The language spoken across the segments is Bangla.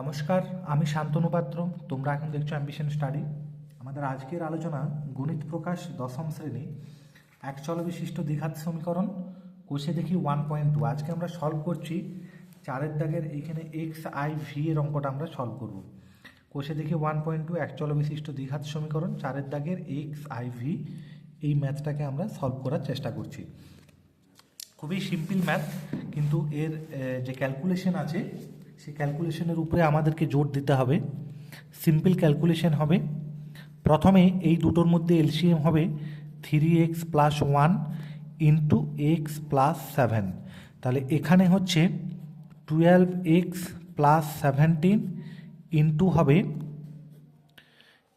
নমস্কার, আমি শান্তনু পাত্র। তোমরা এখন দেখছ অ্যাম্বিশন স্টাডি আমাদের আজকের আলোচনা গণিত প্রকাশ দশম শ্রেণি, এক চল বিশিষ্ট দ্বিঘাত সমীকরণ, কোষে দেখি ওয়ান পয়েন্ট টু আজকে আমরা সলভ করছি চারের দাগের এইখানে এক্স আই ভি এর অঙ্কটা আমরা সলভ করব। কোষে দেখি ওয়ান পয়েন্ট টু এক চল বিশিষ্ট দ্বিঘাত সমীকরণ, চারের দাগের এক্স আই ভি এই ম্যাথটাকে আমরা সলভ করার চেষ্টা করছি। খুবই সিম্পল ম্যাথ কিন্তু এর যে ক্যালকুলেশন আছে সেই ক্যালকুলেশনের উপরে আমাদেরকে জোর দিতে হবে। সিম্পল ক্যালকুলেশন হবে। প্রথমে এই দুটোর মধ্যে এলসিএম হবে three x plus one into x plus seven তাহলে এখানে হচ্ছে twelve x plus seventeen into হবে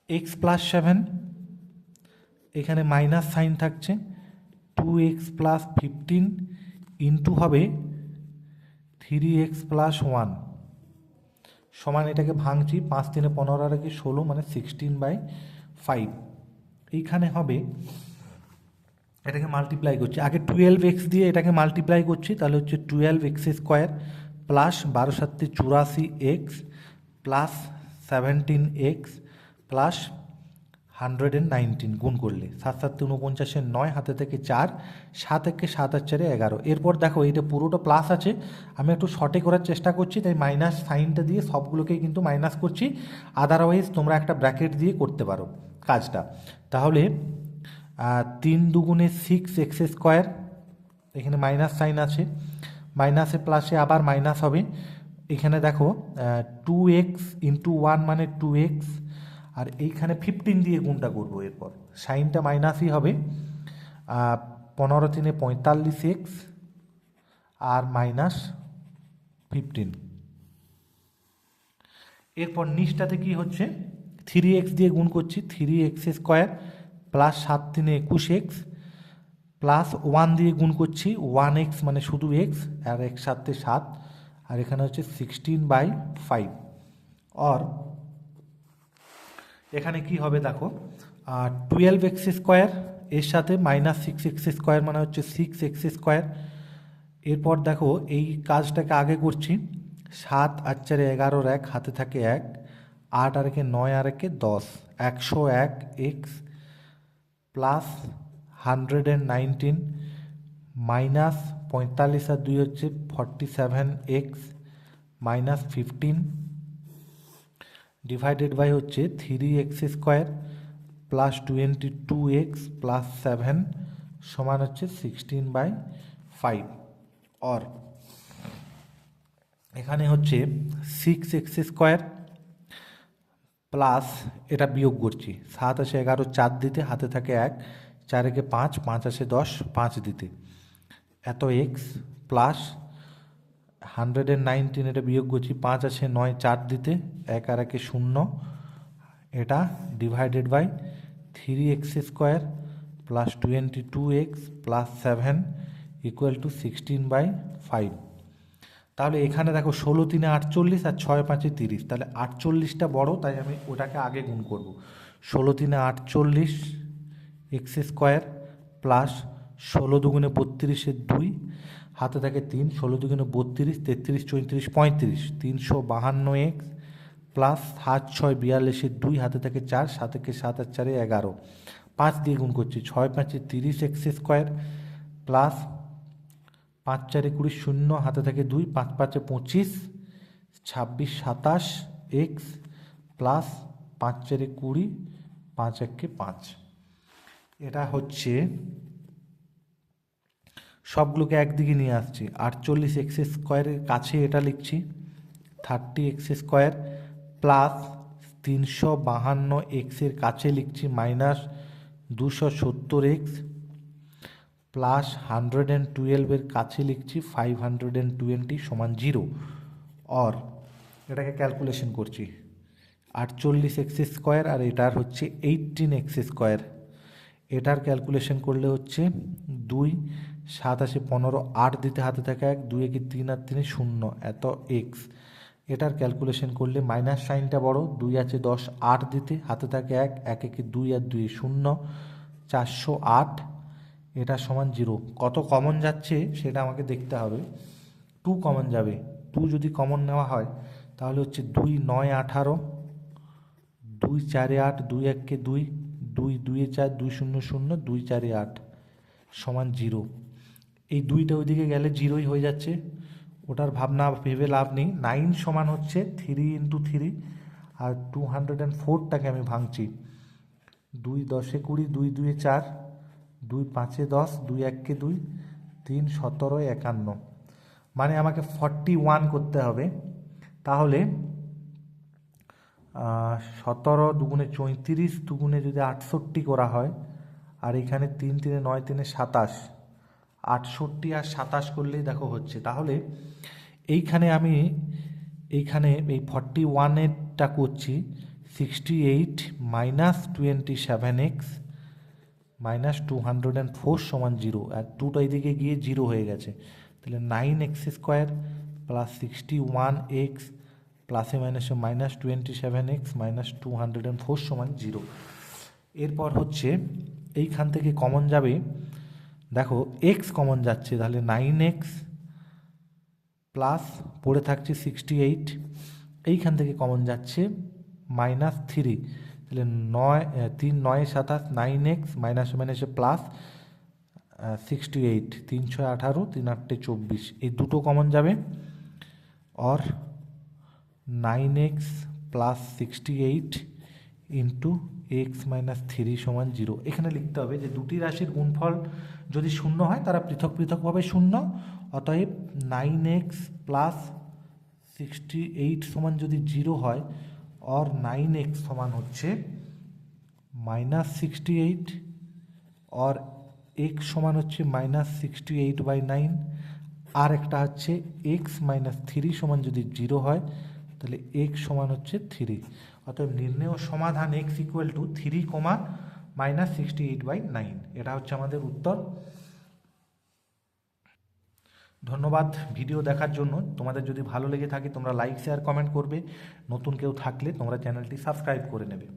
এক্স প্লাস সেভেন এখানে মাইনাস সাইন থাকছে। Two x plus fifteen into হবে থ্রি এক্স প্লাস ওয়ান সমান এটাকে ভাঙছি, পাঁচ তিনে পনেরো আর কি ষোলো মানে সিক্সটিন বাই ফাইভ এইখানে হবে, এটাকে মাল্টিপ্লাই করছি। আগে টুয়েলভ এক্স দিয়ে এটাকে মাল্টিপ্লাই করছি, তাহলে হচ্ছে টুয়েলভ এক্স স্কোয়ার প্লাস বারো সাতটি চুরাশি x plus seventeen x plus hundred and nineteen গুণ করলে, সাত সাত উনপঞ্চাশের নয় হাতে থেকে চার, সাত একে সাত আর চারে এগারো। এরপর দেখো এটা পুরোটা প্লাস আছে। আমি একটু শর্টে করার চেষ্টা করছি, তাই মাইনাস সাইনটা দিয়ে সবগুলোকেই কিন্তু মাইনাস করছি। আদারওয়াইজ তোমরা একটা ব্র্যাকেট দিয়ে করতে পারো কাজটা। তাহলে তিন দুগুণে সিক্স এক্স স্কোয়ার এখানে মাইনাস সাইন আছে। মাইনাসে প্লাসে আবার মাইনাস হবে। এখানে দেখো টু এক্স ইন্টু ওয়ান মানে টু এক্স আর এইখানে ফিফটিন দিয়ে গুণটা করব এরপর। সাইনটা মাইনাসই হবে পনেরো তিনে পঁয়তাল্লিশ এক্স, আর মাইনাস ফিফটিন এরপর নিচটাতে কি হচ্ছে? থ্রি এক্স দিয়ে গুণ করছি থ্রি এক্স স্কোয়ার প্লাস সাত তিনে একুশ এক্স, প্লাস ওয়ান দিয়ে গুণ করছি, ওয়ান এক্স মানে শুধু এক্স, আর এক সাতে সাত, আর এখানে হচ্ছে সিক্সটিন বাই ফাইভ অর এখানে কি হবে দেখো? টুয়েলভ এক্স স্কোয়ার এর সাথে মাইনাস সিক্স এক্স স্কোয়ার মানে হচ্ছে সিক্স এক্স স্কোয়ার এরপর দেখো, এই কাজটাকে আগে করছি। সাত আর চারে এগারোর এক, হাতে থাকে এক। আট আর একে নয় আর একে দশ। একশো এক x plus hundred and nineteen minus পঁয়তাল্লিশ আর দুই হচ্ছে forty seven x minus fifteen divided by হচ্ছে three x square plus twenty two x plus seven সমান হচ্ছে সিক্সটিন বাই ফাইভ অর এখানে হচ্ছে সিক্স এক্স স্কোয়ার প্লাস এটা বিয়োগ করছি। সাত আসে এগারো, চার দিতে, হাতে থাকে এক। চার একে পাঁচ পাঁচ আসে দশ, পাঁচ দিতে। এত x plus hundred and nineteen এটা বিয়োগ করছি, পাঁচ আছে নয়, চার দিতে, এক আর একে শূন্য। এটা divided by three x square plus twenty two x plus seven equal to sixteen by five তাহলে এখানে দেখো ষোলো তিনে আটচল্লিশ আর ছয় পাঁচে তিরিশ। তাহলে আটচল্লিশটা বড়, তাই আমি ওটাকে আগে গুণ করব। ষোলো তিনে আটচল্লিশ এক্স স্কোয়ার প্লাস ষোলো দুগুণে বত্রিশের দুই, হাতে থাকে তিন, ষোলো দুগুণে বত্রিশ, তেত্রিশ, চৌত্রিশ, পঁয়ত্রিশ, তিনশো বাহান্ন এক্স প্লাস সাত ছয় বিয়াল্লিশের দুই, হাতে থাকে চার সাত একে সাত আর চারে এগারো। পাঁচ দিয়ে গুণ করছি, ছয় পাঁচে তিরিশ এক্স স্কোয়ার প্লাস পাঁচ চারে কুড়ি শূন্য, হাতে থাকে দুই, পাঁচ পাঁচে পঁচিশ, ছাব্বিশ সাতাশ এক্স প্লাস পাঁচ চারে কুড়ি, পাঁচ একে পাঁচ। এটা হচ্ছে সবগুলোকে একদিকে নিয়ে আসছি। আটচল্লিশ এক্স স্কোয়ারের কাছে এটা লিখছি। থার্টি এক্স স্কোয়ার প্লাস তিনশো বাহান্ন এক্সের কাছে লিখছি মাইনাস দুশো সত্তর এক্স প্লাস হান্ড্রেড অ্যান্ড টুয়েলভের কাছে লিখছি ফাইভ হান্ড্রেড অ্যান্ড টোয়েন্টি সমান জিরো। অর এটাকে ক্যালকুলেশন করছি। আটচল্লিশ এক্স স্কোয়ার আর এটার হচ্ছে এইটিন এক্স স্কোয়ার। এটার ক্যালকুলেশন করলে হচ্ছে দুই সাত পনেরো আট দিতে হাতে থাকে এক, দুই একে তিন আর তিনে শূন্য। এত এক্স এটার ক্যালকুলেশন করলে মাইনাস সাইনটা বড়, দুই আছে দশ, আট দিতে হাতে থাকে এক এক একে দুই আর দুই শূন্য, চারশো আট, এটা সমান জিরো কত কমন যাচ্ছে সেটা আমাকে দেখতে হবে। টু কমন যাবে। টু যদি কমন নেওয়া হয়, তাহলে হচ্ছে দুই নয় আঠারো, দুই চারে আট, দুই এককে দুই দুই দুয়ে চার, দুই শূন্য শূন্য, দুই চারে আট সমান জিরো এই দুইটা ওইদিকে গেলে জিরোই হয়ে যাচ্ছে। ওটার ভাবনা, ভেবে লাভ নেই। নাইন সমান হচ্ছে থ্রি ইন্টু থ্রি আর টু হান্ড্রেড অ্যান্ড ফোরটাকে আমি ভাঙছি। দুই দশে কুড়ি, দুই দুয়ে চার, দুই পাঁচে দশ, দুই এককে দুই, তিন সতেরো একান্ন। মানে আমাকে ফর্টি ওয়ান করতে হবে। তাহলে সতেরো দুগুণে চৌত্রিশ দুগুণে যদি আটষট্টি করা হয়, আর এখানে তিন তিনে নয় তিনে সাতাশ আটষট্টি আর সাতাশ করলেই দেখো হচ্ছে। তাহলে এইখানে আমি এইখানে এই ফর্টি ওয়ানেরটা করছি sixty eight minus twenty seven x minus two hundred and four সমান জিরো আর টুটা এদিকে গিয়ে জিরো হয়ে গেছে। তাহলে nine x square plus sixty one x প্লাসে মাইনাসে minus twenty seven x minus two hundred and four সমান জিরো এরপর হচ্ছে এইখান থেকে কমন যাবে দেখো এক্স কমন যাচ্ছে, তাহলে নাইন এক্স প্লাস পড়ে থাকছে সিক্সটি এইট এইখান থেকে কমন যাচ্ছে মাইনাস থ্রি তাহলে নয় তিন, নয়, সাতাশ নাইন এক্স মাইনাস মাইনাসে প্লাস সিক্সটি এইট তিন, ছয়, আঠারো, তিন আটটে চব্বিশ, এই দুটো কমন যাবে or nine x plus sixty eight into x minus three সমান জিরো এখানে লিখতে হবে যে দুটি রাশির গুণফল যদি শূন্য হয়, তারা পৃথক পৃথকভাবে শূন্য, অতএব nine x plus sixty eight সমান যদি জিরো হয় অর নাইন এক্স সমান হচ্ছে minus sixty eight or x সমান হচ্ছে minus sixty eight by nine আর একটা হচ্ছে এক্স মাইনাস থ্রি সমান যদি জিরো হয় তাহলে এক্স সমান হচ্ছে থ্রি অতএব নির্ণেয় সমাধান x equal to three comma minus sixty eight by nine এটা হচ্ছে আমাদের উত্তর। ধন্যবাদ ভিডিও দেখার জন্য। তোমাদের যদি ভালো লেগে থাকে, তোমরা লাইক শেয়ার কমেন্ট করবে। নতুন কেউ থাকলে তোমরা চ্যানেলটি সাবস্ক্রাইব করে নেবে।